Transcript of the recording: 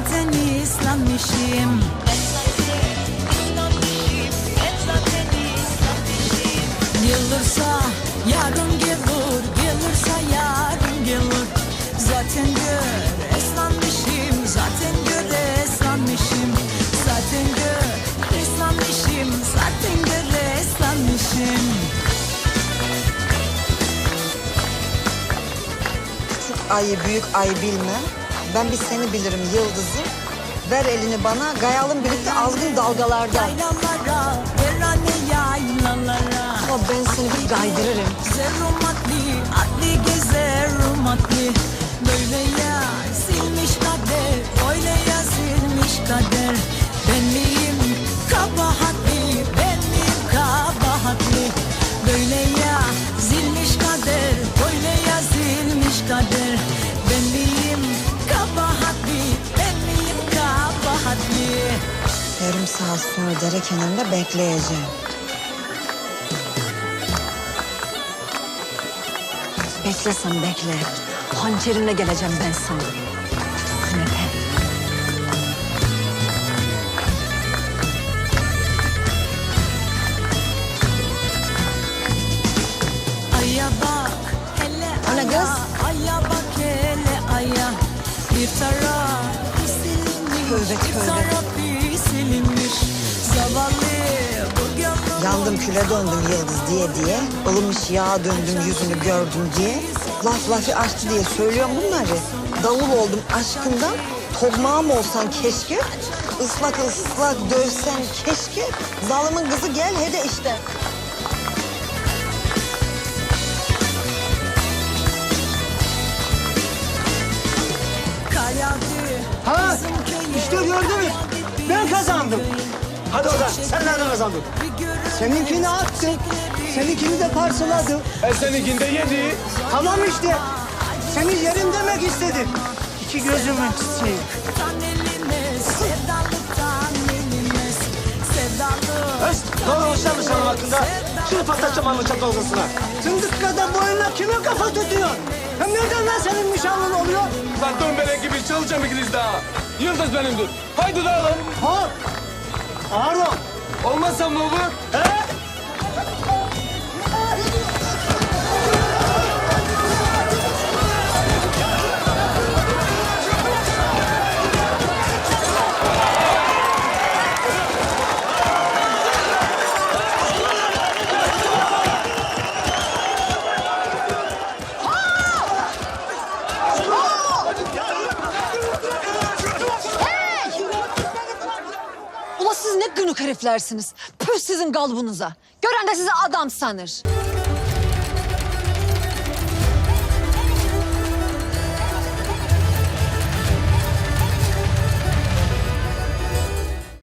zaten İslanmışım. Gelirse yarın gelir Gelirse yarın gelir. Zaten gör eslanmışım Zaten gör eslanmışım Zaten gör eslanmışım Zaten gör eslanmışım Şu ayı büyük ayı bilmem. Ben bir seni bilirim yıldızı. Ver elini bana gayalım birlikte azgın dalgalarda. Yaylalara, verane yaylalara. Ama ben seni bir gaydırırım. Adli. Böyle ya silmiş kader, öyle ya silmiş kader. Saat sonra dere kenarında bekleyeceğim. Beklesen bekle. Hançerimle geleceğim ben sana. Yandım küle döndüm yıldız diye diye. ılımış yağa döndüm yüzünü gördüm diye. Laf lafı açtı diye söylüyorum bunları. Davul oldum aşkından. Tokmağım olsan keşke. Islak ıslak dövsen keşke. Zalımın kızı gel he de işte. Hadi oradan, sen nereden kazandın? Seninkini attı, seninkini de parseladı. E seninkinde yedi. Tamam işte, seni yerim demek istedi. İki gözümün çiçeği. Öz, olur hoşlanmış hanım hakkında. Şunu patlatacağım anlayacağım dalgasına. Zındık kadar boyuna kime kafa tutuyor? Hem nereden lan senin nişanlın oluyor? Lan dönbelek gibi çalacağım ikiniz daha. Yıldız benimdir. Haydi dağılın. Hop! Ağır ol. Olmazsa mı olur? Ula siz ne günük heriflersiniz. Püh sizin galbunuza. Gören de sizi adam sanır.